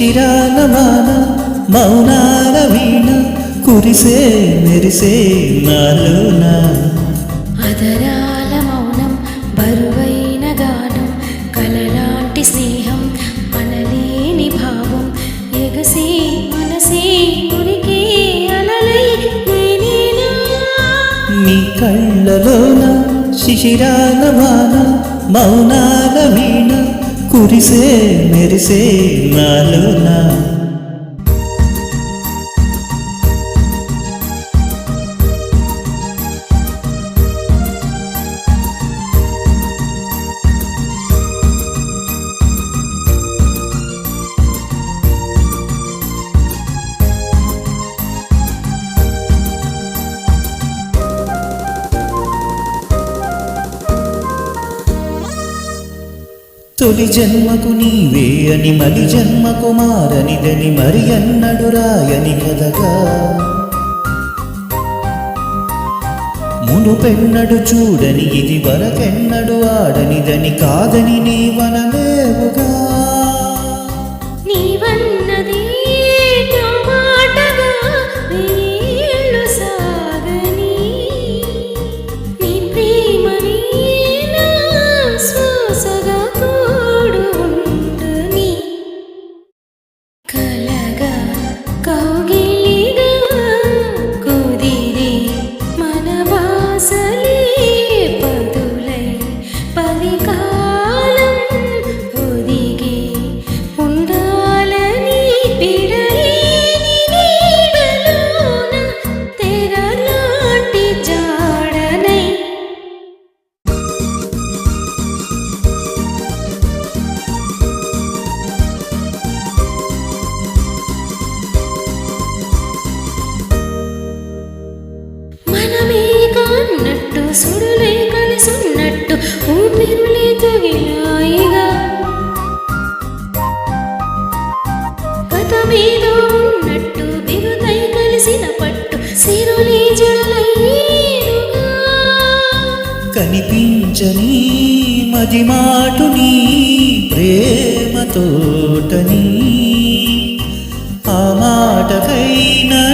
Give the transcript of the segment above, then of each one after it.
నీ కళ్ళలోన శిశిరాల వాన మౌనాల వీణ కురిసే మెరిసే నాలోన. అదరాల మౌనం బరువైన గానం కలలాంటి స్నేహం అనలేని భావం. ఎగసి మనసే ఉరికి అలలై నీ కళ్ళలోన శిశిరాల వాన మౌనాల వీణ కురిసే మెరిసే నాలోన? తొలి జన్మకు నీవే అని మలి జన్మకు మారనిదని మరి అన్నడు రాయని కదగా మునుపెన్నడు చూడని ఇది వరకెన్నడు ఆడనిదని కాదని నీవనలేవుగా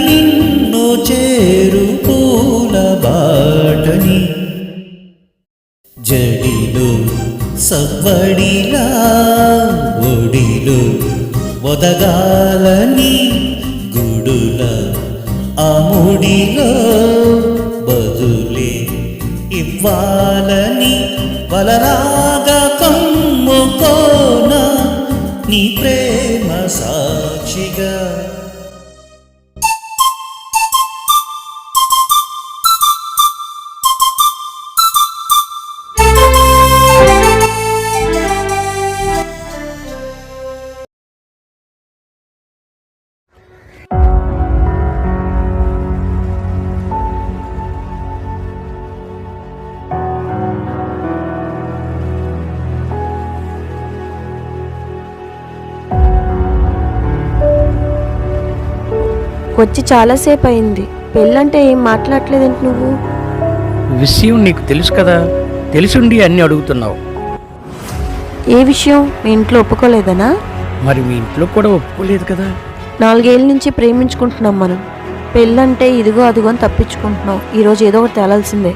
నిన్ను చేరు పూల బాటని. జడిలో సవ్వడిలా ఒడిలో వదగాలని గుడుల అముడిలో బదులే ఇవ్వాలని బలరామ వచ్చి చాలాసేపు అయింది పెళ్ళంటే ఏం మాట్లాడలేదేంటి నువ్వు? విషయం నీకు తెలుసు కదా. తెలిసుండి అన్ని అడుగుతున్నావు. ఏ విషయం? మీ ఇంట్లో ఒప్పుకోలేదనా? మరి మీ ఇంట్లో కూడా ఒప్పుకోలేదు కదా. నాలుగేళ్ళ నుంచి ప్రేమించుకుంటున్నాం మనం. పెళ్ళంటే ఇదిగో అదిగో అని తప్పించుకుంటున్నాం. ఈరోజు ఏదో ఒకటి తేలాల్సిందే.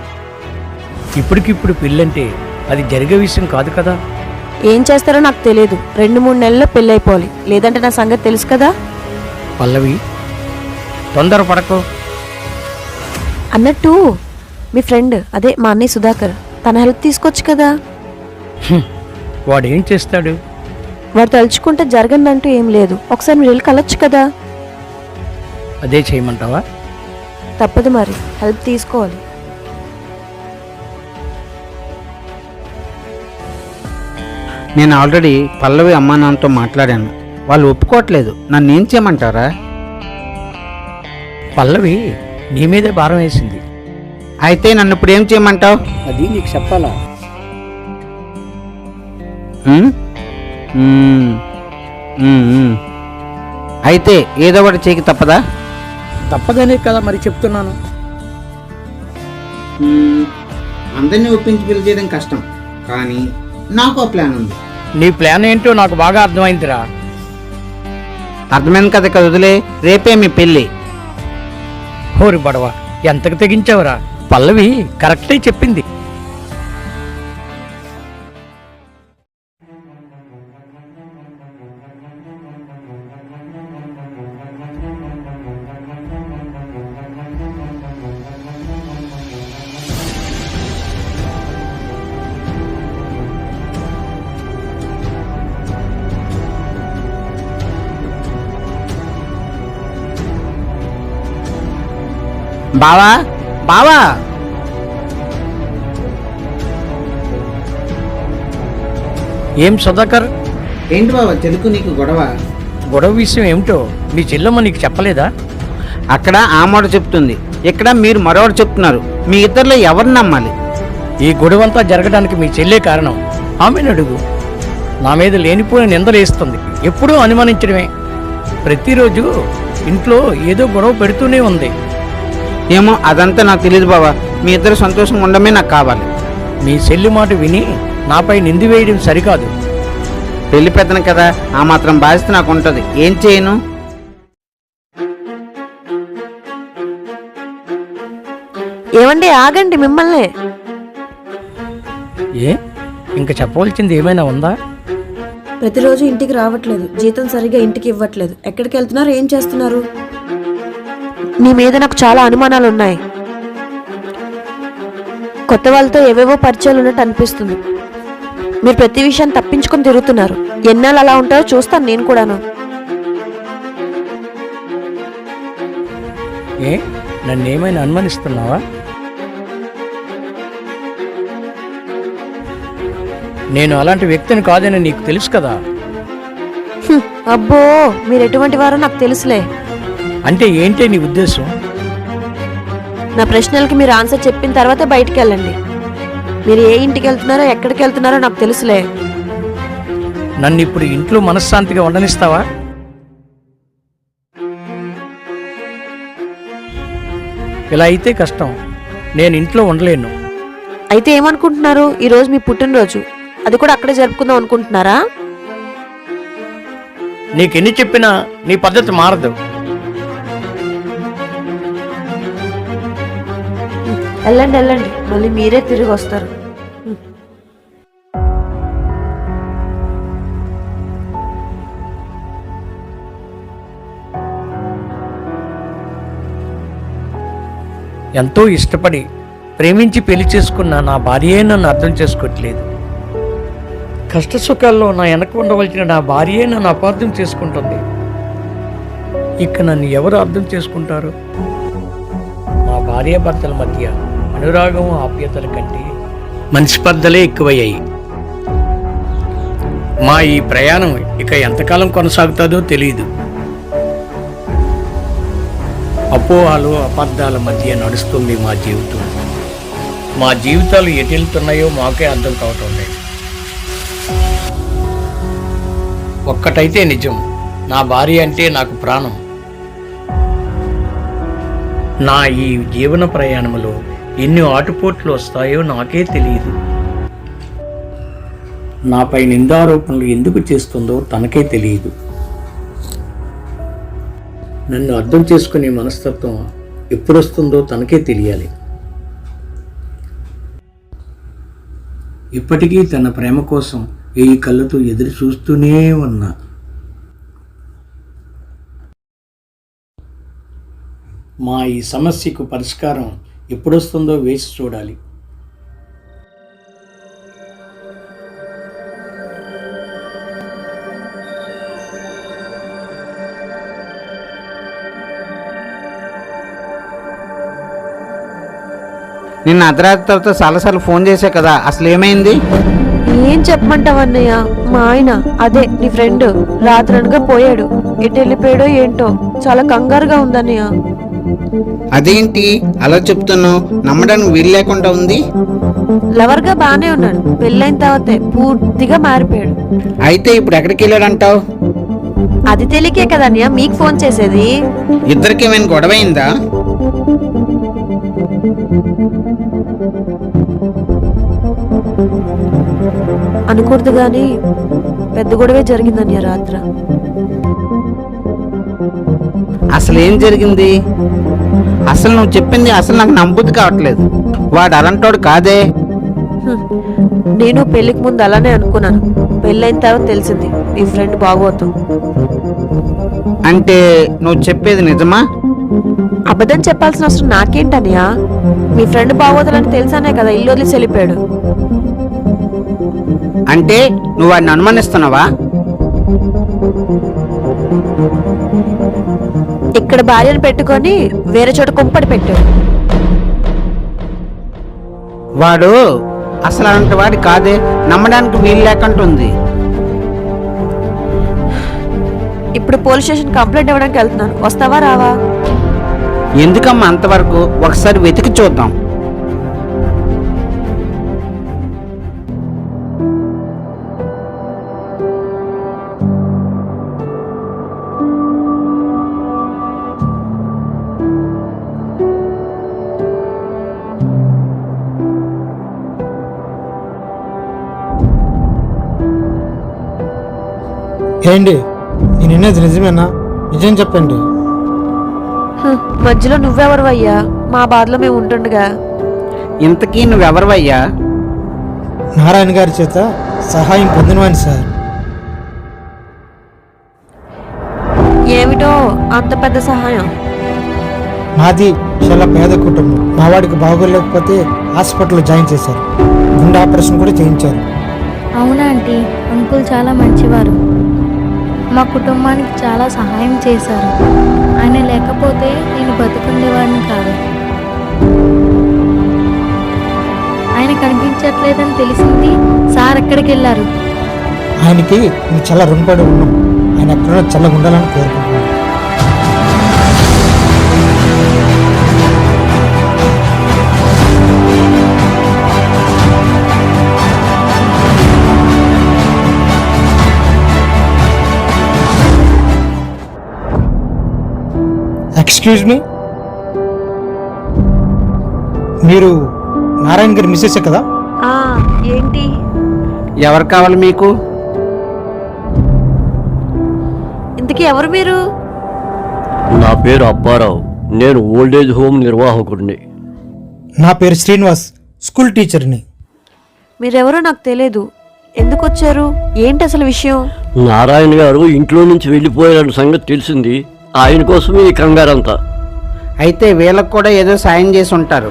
ఇప్పటికిప్పుడు పెళ్ళంటే అది జరిగే విషయం కాదు కదా. ఏం చేస్తారో నాకు తెలియదు. రెండు మూడు నెలల్లో పెళ్ళి అయిపోవాలి లేదంటే నా సంగతి తెలుసు కదా? పల్లవి తొందర పడకు అన్నట్టు మీ ఫ్రెండ్ అదే మా అన్నయ్య సుధాకర్ తన హెల్ప్ తీసుకోవచ్చు కదా? వాడు ఏం చేస్తాడు? వాడు తలుచుకుంటే జరగదంటూ ఏం లేదు. ఒకసారి మీరు వెళ్ళి కలొచ్చు కదా? అదే చేయమంటావా? తప్పదు మరి. హెల్ప్ తీసుకోవాలి. నేను ఆల్రెడీ పల్లవి అమ్మా నాన్నతో మాట్లాడాను. వాళ్ళు ఒప్పుకోవట్లేదు. నన్ను ఏం చేయమంటారా? పల్లవి నీ మీదే భారం వేసింది. అయితే నన్ను ఇప్పుడు ఏం చేయమంటావు? అది నీకు చెప్పాలా? అయితే ఏదో ఒకటి చేయకి తప్పదా? తప్పదనే కదా మరి చెప్తున్నాను. అందరినీ ఒప్పించి పెళ్ళి చేయడం కష్టం కానీ నాకు ప్లాన్ ఉంది. నీ ప్లాన్ ఏంటో నాకు బాగా అర్థమైందిరా. అర్థమైంది కదా ఇక వదిలే. రేపే మీ పెళ్ళి. హోరి బడవ ఎంతకు తెగించావురా? పల్లవి కరెక్టే చెప్పింది. బావా బావా. ఏం సుధాకర్? ఏంటి బావా చెరుకు నీకు గొడవ? గొడవ విషయం ఏమిటో మీ చెల్లెమ్మ నీకు చెప్పలేదా? అక్కడ ఆ మాట చెప్తుంది. ఇక్కడ మీరు మరొకటి చెప్తున్నారు. మీ ఇద్దరిలో ఎవరిని నమ్మాలి? ఈ గొడవంతా జరగడానికి మీ చెల్లే కారణం. ఆమెను అడుగు. నా మీద లేనిపోయిన నిందలేస్తుంది ఎప్పుడూ అనుమానించడమే. ప్రతిరోజు ఇంట్లో ఏదో గొడవ పెడుతూనే ఉంది. ఏమో అదంతా నాకు తెలియదు బావా. మీ ఇద్దరు సంతోషంగా ఉండమే నాకు కావాలి. మీ చెల్లి మాట విని నాపై నింది వేయడం సరికాదు. పెళ్ళి పెద్దను కదా ఆ మాత్రం బాధ్యత నాకు ఉంటుంది. ఏం చేయను? ఏమండి ఆగండి మిమ్మల్ని. ఏ? ఇంకా చెప్పవలసింది ఏమైనా ఉందా? ప్రతిరోజు ఇంటికి రావట్లేదు. జీతం సరిగా ఇంటికి ఇవ్వట్లేదు. ఎక్కడికి వెళ్తున్నారు? ఏం చేస్తున్నారు? నీ మీద నాకు చాలా అనుమానాలు ఉన్నాయి కొత్త వాళ్ళతో ఏవేవో పరిచయాలు ఉన్నట్టు అనిపిస్తుంది. మీరు ప్రతి విషయాన్ని తప్పించుకొని తిరుగుతున్నారు. ఎన్నాళ్ళు అలా ఉంటారో చూస్తాను నేను కూడాను. ఏ? నన్ను ఏమైనా అనుమానిస్తున్నావా? నేను అలాంటి వ్యక్తిని కాదని నీకు తెలుసు కదా? అబ్బో మీరు ఎటువంటి వారో నాకు తెలుసులే. అంటే ఏంటి నీ ఉద్దేశం? నా ప్రశ్నలకి మీరు ఆన్సర్ చెప్పిన తర్వాతే బయటికి వెళ్ళండి మీరు ఏ ఇంటికి వెళ్తున్నారో ఎక్కడికి వెళ్తున్నారో నాకు తెలుసులే. నన్ను ఇప్పుడు ఇంట్లో మనశ్శాంతిగా ఉండనిస్తావా? ఇలా అయితే కష్టం. నేను ఇంట్లో ఉండలేను. అయితే ఏమనుకుంటున్నారు? ఈ రోజు మీ పుట్టినరోజు. అది కూడా అక్కడే జరుపుకుందాం అనుకుంటున్నారా? నీకెన్ని చెప్పినా నీ పద్ధతి మారదు. వెళ్ళండి వెళ్ళండి. మళ్ళీ మీరే తిరిగి వస్తారు. ఎంతో ఇష్టపడి ప్రేమించి పెళ్ళి చేసుకున్న నా భార్యే నన్ను అర్థం చేసుకోవట్లేదు. కష్ట సుఖాల్లో నా వెనక ఉండవలసిన నా భార్యే నన్ను అపార్థం చేసుకుంటుంది. ఇక నన్ను ఎవరు అర్థం చేసుకుంటారు? మా భార్యాభర్తల మధ్య అనురాగం ఆప్యతల కంటే మనస్పర్ధలే ఎక్కువయ్యాయి. మా ఈ ప్రయాణం ఇక ఎంతకాలం కొనసాగుతుందో తెలియదు అపోహలు అబద్ధాల మధ్య నడుస్తుంది మా జీవితం. మా జీవితాలు ఎటు వెళ్తున్నాయో మాకే అర్థం కావటం లేదు. ఒక్కటైతే నిజం. నా భార్య అంటే నాకు ప్రాణం. నా ఈ జీవన ప్రయాణంలో ఎన్ని ఆటుపోట్లు వస్తాయో నాకే తెలియదు నాపై నిందారోపణలు ఎందుకు చేస్తుందో తనకే తెలియదు నన్ను అర్థం చేసుకునే మనస్తత్వం ఎప్పుడొస్తుందో తనకే తెలియాలి. ఇప్పటికీ తన ప్రేమ కోసం ఈ కళ్ళతో ఎదురు చూస్తూనే ఉన్నా. మా ఈ సమస్యకు పరిష్కారం ఎప్పుడొస్తుందో వేసి చూడాలి. నిన్న అర్ధరాత్రి తర్వాత చాలాసార్లు ఫోన్ చేశా కదా అసలు ఏమైంది? ఏం చెప్పమంటావు అన్నయ్య? మా ఆయన అదే నీ ఫ్రెండ్ రాత్రనగా పోయాడు. ఎటు వెళ్ళిపోయాడో ఏంటో చాలా కంగారుగా ఉందన్నయ్య. అదేంటి అలా చెప్తున్నావు? నమ్మడానికి వీలు లేకుండా ఉంది? లవర్గా బానే ఉన్నాడు. పెళ్ళైన తర్వాతే పూర్తిగా మారిపోయాడు. అయితే ఇప్పుడు ఎక్కడికి వెళ్ళాడంటావు? అది తెలియకే కదా మీకు ఫోన్ చేసేది. ఇద్దరికి ఏమైనా గొడవ అయిందా? అనకూడదు కానీ పెద్ద గొడవే జరిగిందన్నయ్య రాత్ర. అసలు ఏం జరిగింది? అసలు నువ్వు చెప్పింది అసలు నాకు నమ్ముద్ది కావట్లేదు. వాడు అలాంటోడు కాదే. నేను పెళ్ళికి ముందు అలానే అనుకున్నాను. పెళ్ళైన తర్వాత తెలిసింది మీ ఫ్రెండ్ బాగోతాం అంటే నువ్వు చెప్పేది నిజమా? అబద్ధం చెప్పాల్సిన అవసరం నాకేంటనియా మీ ఫ్రెండ్ బాగోతాలని తెలుసానే కదా ఇల్లు వదిలేసి వెళ్ళిపోయాడు. అంటే నువ్వు వాడిని అనుమానిస్తున్నావా? ఇక్కడ భార్యను పెట్టుకొని వేరే చోట కుంపడి పెట్టాడు. వాడు అసలు అలాంటి వాడి కాదే నమ్మడానికి వీలు లేకుంటుంది. ఇప్పుడు పోలీస్ స్టేషన్ కంప్లైంట్ ఇవ్వడానికి వెళ్తున్నాను. వస్తావా రావా? ఎందుకమ్మా అంతవరకు? ఒకసారి వెతికి చూద్దాం. ఏంటి? నేను వినేది నిజమేనా? నిజం చెప్పండి. మధ్యలో నువ్వెవరు మా బాధలో మేము ఉంటుండగా. ఇంతకీ నువ్వెవరివయ్యా? నారాయణ గారి చేత సహాయం పొందినవాని సార్. ఏమిటో అంత పెద్ద సహాయం? మాది చాలా పేద కుటుంబం. మా వాడికి బాగోలేకపోతే హాస్పిటల్లో జాయిన్ చేశారు. గుండె ఆపరేషన్ కూడా చేయించారు. అవునా ఆంటీ? అంకుల్ చాలా మంచివారు. మా కుటుంబానికి చాలా సహాయం చేశారు. ఆయన లేకపోతే నేను బతుకుండేవాడిని కాదు. ఆయన కనిపించట్లేదని తెలిసింది సార్ ఎక్కడికి వెళ్ళారు ఆయనకి చాలా రుణపడి ఉన్నాం. ఆయన ఎక్కడో చల్లగా ఉండాలని కోరుకుంటున్నాం. ఎక్స్క్యూజ్ మీ మీరు నారాయణ గారి మిస్సెస్ కదా? ఆ ఏంటి? ఎవరు కావాలి మీకు? ఇంతకీ ఎవరు మీరు? నా పేరు అప్పారావు. నేను ఓల్డేజ్ హోమ్ నిర్వాహకుడిని. నా పేరు శ్రీనివాస్ స్కూల్ టీచర్ని. మీరెవరో నాకు తెలియదు ఎందుకు వచ్చారు ఏంటి అసలు విషయం? నారాయణ గారు ఇంట్లో నుంచి వెళ్ళిపోయారన్న సంగతి తెలిసింది. ఆయన కోసమే ఈ కంగారంతా. అయితే వీళ్ళకు కూడా ఏదో సాయం చేసి ఉంటారు.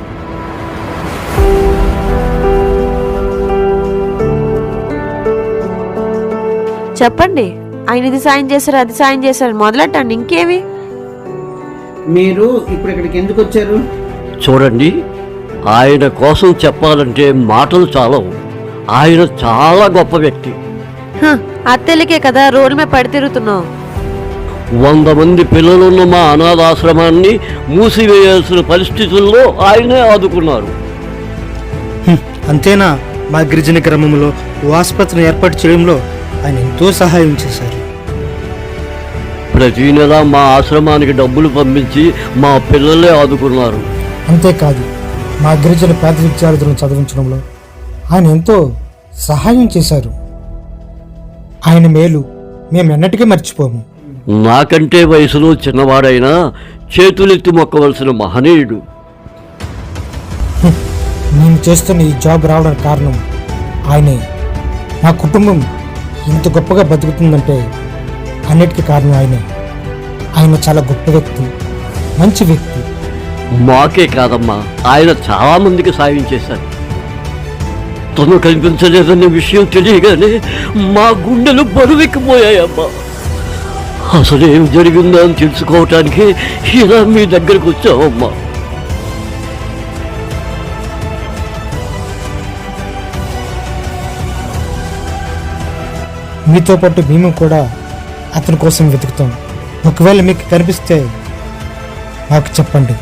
చెప్పండి ఆయన ఇది సాయం చేశారు అది సాయం చేశారు మొదలెట్టండి ఇంకేమి మీరు ఇప్పుడు ఇక్కడికి ఎందుకు వచ్చారు? చూడండి ఆయన కోసం చెప్పాలంటే మాటలు చాలవు. ఆయన చాలా గొప్ప వ్యక్తి. అత్తెలికే కదా రోడ్ల మీద పడి తిరుగుతున్నావు. వంద మంది పిల్లలున్న మా అనాథాశ్రమాన్ని మూసివేయాల్సిన పరిస్థితుల్లో ఆయనే ఆదుకున్నారు. అంతేనా? మా గిరిజన గ్రామంలో ఓ ఆసుపత్రిని ఏర్పాటు చేయడంలో ఆయన ఎంతో సహాయం చేశారు. ప్రతి నెల మా ఆశ్రమానికి డబ్బులు పంపించి మా పిల్లలే ఆదుకున్నారు. అంతేకాదు మా గిరిజన పేద విద్యార్థులను చదివించడంలో ఆయన ఎంతో సహాయం చేశారు. ఆయన మేలు మేము ఎన్నటికీ మర్చిపోము. నాకంటే వయసులో చిన్నవాడైనా చేతులెత్తి మొక్కవలసిన మహనీయుడు. నేను చేస్తున్న ఈ జాబ్ రావడానికి కారణం ఆయనే. నా కుటుంబం ఇంత గొప్పగా బతుకుతుందంటే అన్నిటికీ కారణం ఆయనే. ఆయన చాలా గొప్ప వ్యక్తి మంచి వ్యక్తి. మాకే కాదమ్మా ఆయన చాలా మందికి సాయం చేశారు. తను కనిపించలేదన్న విషయం తెలియగానే మా గుండెలు బరువెక్కిపోయాయమ్మా. అసలు ఏం జరిగిందో అని తెలుసుకోవటానికి ఇలా మీ దగ్గరకు వచ్చామమ్మా మీతో పాటు మేము కూడా అతని కోసం వెతుకుతాం. ఒకవేళ మీకు కనిపిస్తే మాకు చెప్పండి.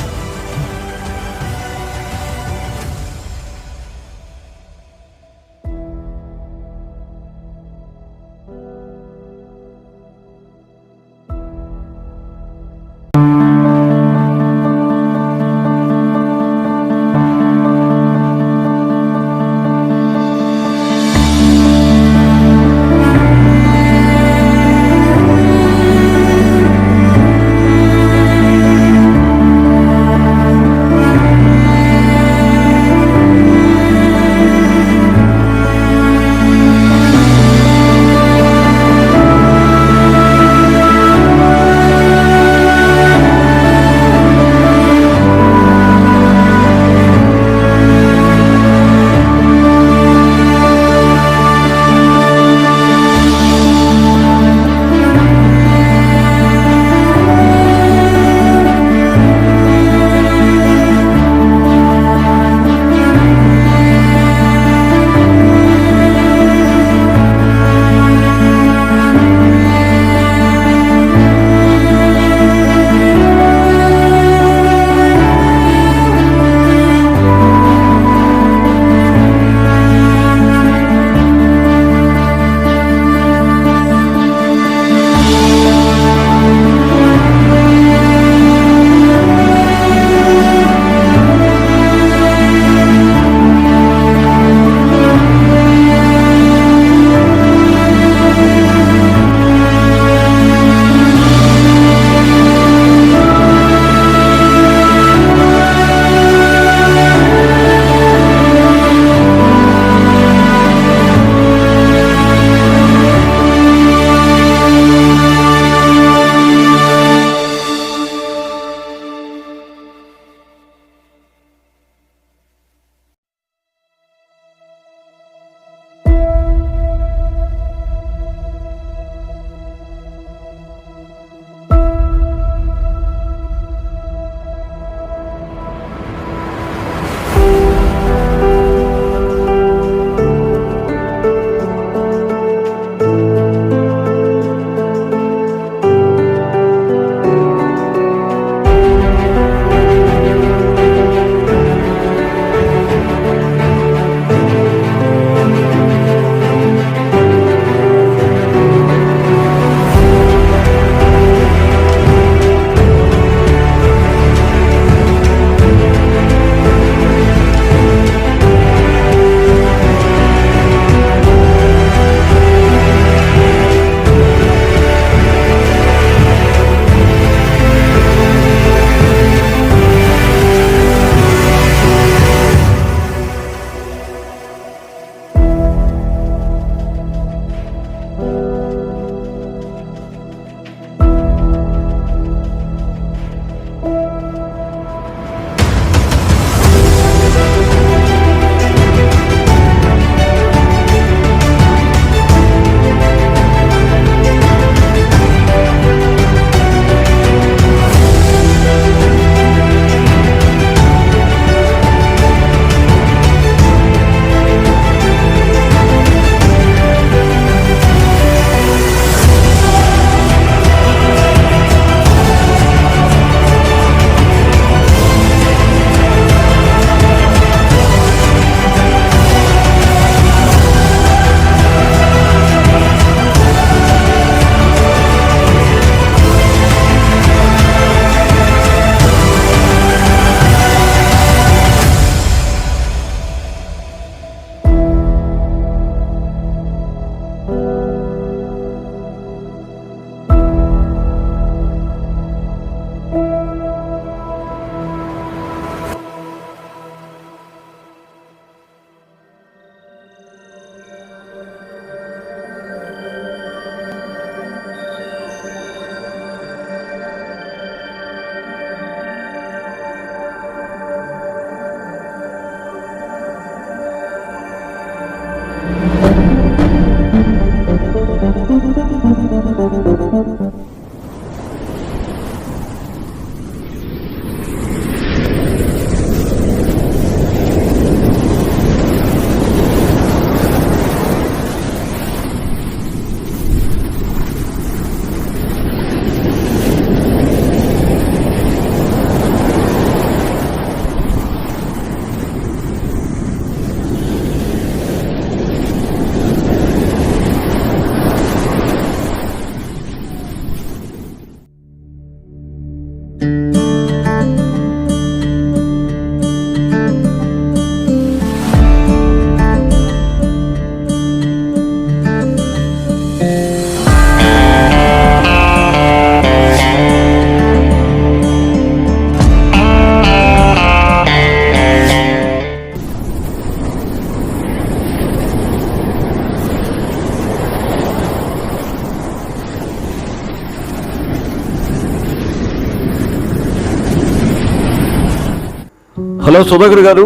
హలో సుధాకర్ గారు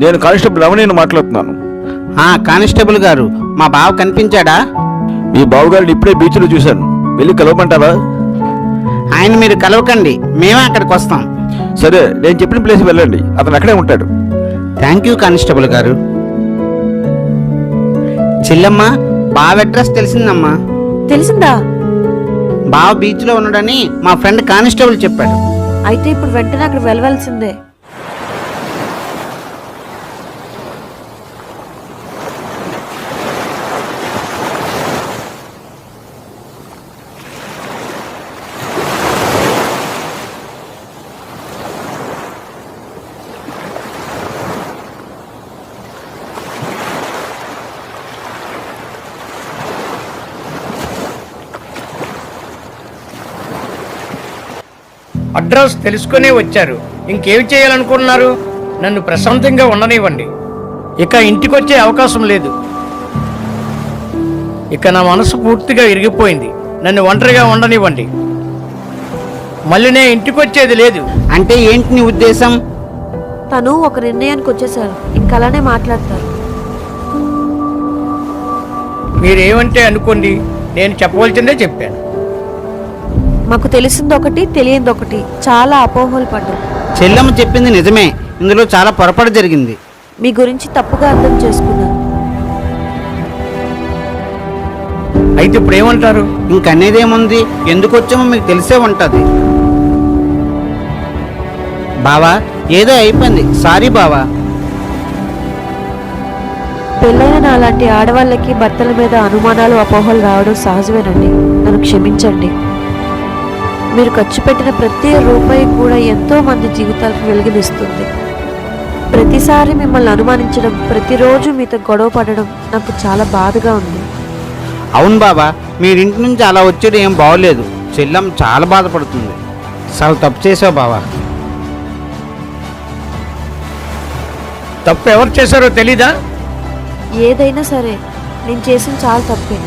నేను కానిస్టేబుల్ రమణిని మాట్లాడుతున్నాను. ఆ కానిస్టేబుల్ గారు మా బావ కనిపించాడా? మీ బావగారిని ఇప్పుడే బీచ్లో చూశాను. వెళ్ళి కలవమంటారా? ఆయన మీరు కలవకండి మేమే అక్కడికి వస్తాం. సరే నేను చెప్పిన ప్లేస్ వెళ్ళండి అతను అక్కడే ఉంటాడు. థ్యాంక్ యూ కానిస్టేబుల్ గారు. చెల్లమ్మ బావ అడ్రస్ తెలిసిందమ్మా. తెలిసిందా? బావ బీచ్లో ఉన్నాడని మా ఫ్రెండ్ కానిస్టేబుల్ చెప్పాడు. అయితే ఇప్పుడు వెంటనే అక్కడ వెళ్ళవలసిందే. అడ్రస్ తెలుసుకునే వచ్చారు. ఇంకేమి చేయాలనుకుంటున్నారు? నన్ను ప్రశాంతంగా ఉండనివ్వండి. ఇక ఇంటికొచ్చే అవకాశం లేదు. ఇక నా మనసు పూర్తిగా ఇరిగిపోయింది. నన్ను ఒంటరిగా ఉండనివ్వండి. మళ్ళీ నేను ఇంటికొచ్చేది లేదు. అంటే ఏంటి నీ ఉద్దేశం? తను ఒక నిర్ణయానికి వచ్చేసారు ఇంకా అలానే మాట్లాడతారు. మీరేమంటే అనుకోండి నేను చెప్పవలసిందే చెప్పాను. మాకు తెలిసింది ఒకటి తెలియంది ఒకటి. చాలా అపోహలు పడ్డాం. చెల్లమ్మ చెప్పింది నిజమే. ఇందులో చాలా పొరపాటు జరిగింది. మీ గురించి తప్పుగా అర్థం చేసుకున్నాను. అయితే ఇప్పుడు ఏమంటారు ఇంకనేదేముంది? ఎందుకు వచ్చామో మీకు తెలిసే ఉంటది. బావా ఏదో అయిపోయింది. సారీ బావా. పెళ్ళైన నాలాంటి ఆడవాళ్ళకి భర్తల మీద అనుమానాలు అపోహలు రావడం సహజమేనండి. నన్ను క్షమించండి. మీరు ఖర్చు పెట్టిన ప్రతి రూపాయి కూడా ఎంతో మంది జీవితాలకు వెలుగునిస్తుంది. ప్రతిసారి మిమ్మల్ని అనుమానించడం ప్రతిరోజు మీతో గొడవ పడడం నాకు చాలా బాధగా ఉంది. అవును బాబా మీరింటి నుంచి అలా వచ్చేది ఏం బాగోలేదు. చెల్లమ్మ చాలా బాధపడుతుంది. చాలా తప్పు చేసావు బావా. తప్పు ఎవరు చేశారో తెలీదా? ఏదైనా సరే నేను చేసిన చాలా తప్పే.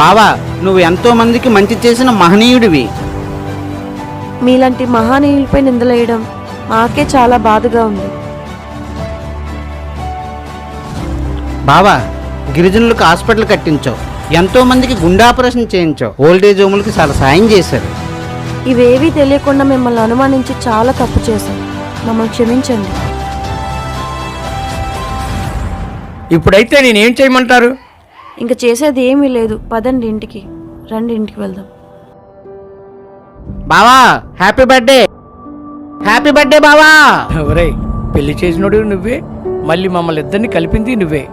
బావా నువ్వు ఎంతో మందికి మంచి చేసిన మహనీయుడివి. మీలాంటి మహానీయులపై నిందలేయడం మాకే చాలా బాధగా ఉంది. బావా గిరిజనులకు హాస్పిటల్ కట్టించావు. ఎంతో మందికి గుండె ఆపరేషన్ చేయించావు. ఓల్డేజ్ హోములకి చాలా సాయం చేశారు. ఇవేవీ తెలియకుండా మిమ్మల్ని అనుమానించి చాలా తప్పు చేశాం. మమ్మల్ని క్షమించండి. ఇప్పుడైతే నేనేం చేయమంటారు? ఇంక చేసేది ఏమీ లేదు. పదండి ఇంటికి. రండి ఇంటికి వెళ్దాం. బావా హ్యాపీ బర్త్డే హ్యాపీ బర్త్డే బావా. ఎవరై? పెళ్ళి చేసినోడు నువ్వే మళ్ళీ మమ్మల్ని ఇద్దరిని కలిపింది నువ్వే.